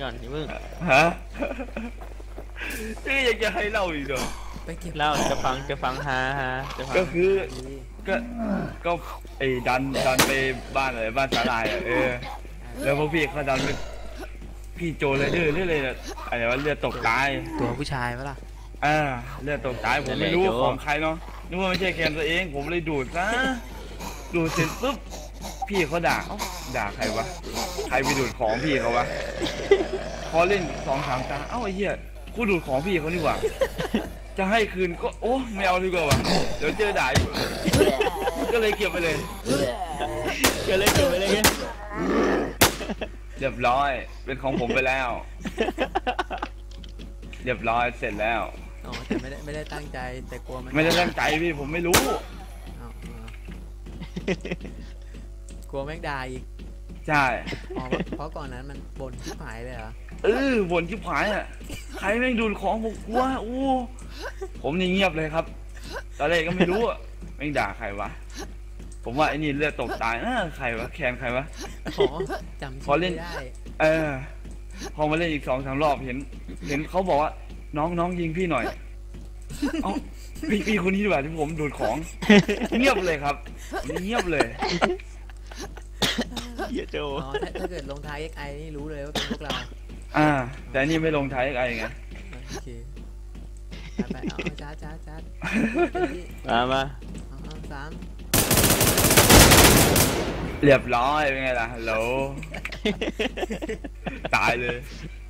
ก่อนนี่มึงฮะนี่ยังจะให้เล่าอีกเหรอไปเก็บเล่าจะฟังจะฟังฮาฮาจะฟังก็คือก็ก็ไอ้ดันดันไปบ้านอะไรบ้านสาลายอะเออแล้วพวกพี่เขาดันไปพี่โจเลยเลือดเลือดเลยอะอะไรวะเลือดตกตายตัวผู้ชายปะล่ะอ่าเลือดตกตายผมไม่รู้ว่าของใครเนาะนึกว่าไม่ใช่แคนตัวเองผมเลยดูดซะดูดเสร็จปุ๊บ พี่เขาด่าเอ้าด่าใครวะ ใครไปดูดของพี่เขาวะพอเล่นสองสามตา เอ้าไอ้เหี้ยกูดูดของพี่เขานี่หว่า จะให้คืนก็โอ้ไม่เอาดีกว่าวะเดี๋ยวเจอด่าอีกก็เลยเก็บไปเลย เกิดอะไรเกิดอะไรเงี้ยเรียบร้อย เป็นของผมไปแล้ว เรียบร้อยเสร็จแล้ว อ๋อแต่ไม่ได้ไม่ได้ตั้งใจแต่กลัวมันไม่ได้ตั้งใจพี่ผมไม่รู้เอาเอา กลัวแม่งด่าอีกใช่อ๋อเพราะก่อนนั้นมันบ่นที่หายเลยเหรอ เออบ่นชิบหายอะ ใครแม่งดูดของผมกลัวอู้ผมนี่เงียบเลยครับ ตอนแรกก็ไม่รู้อะแม่งด่าใครวะ ผมว่าไอ้นี่เลือดตกตายเออใครวะ แคนใครวะอ๋อจำพอชื่อเล่นไม่ได้ เออ พอมาเล่นอีกสองสามรอบเห็น เห็นเขาบอกว่า น้องน้องยิงพี่หน่อย เอ้าพี่พี่คนนี้ดีกว่าที่ผมดูดของ เงียบเลยครับ เงียบเลย เหี้ยโจอ๋อถ้าถ้าเกิดลงท้าย XI นี่รู้เลยว่าเป็นพวกเราอ่า แต่อันนี่ไม่ลงท้ายอะไรไงโอเคไปไปเอาจ้าจ้าจ้ามามาเอาเอาสามเรียบร้อยเป็นไงล่ะฮัลโหลตายเลยเ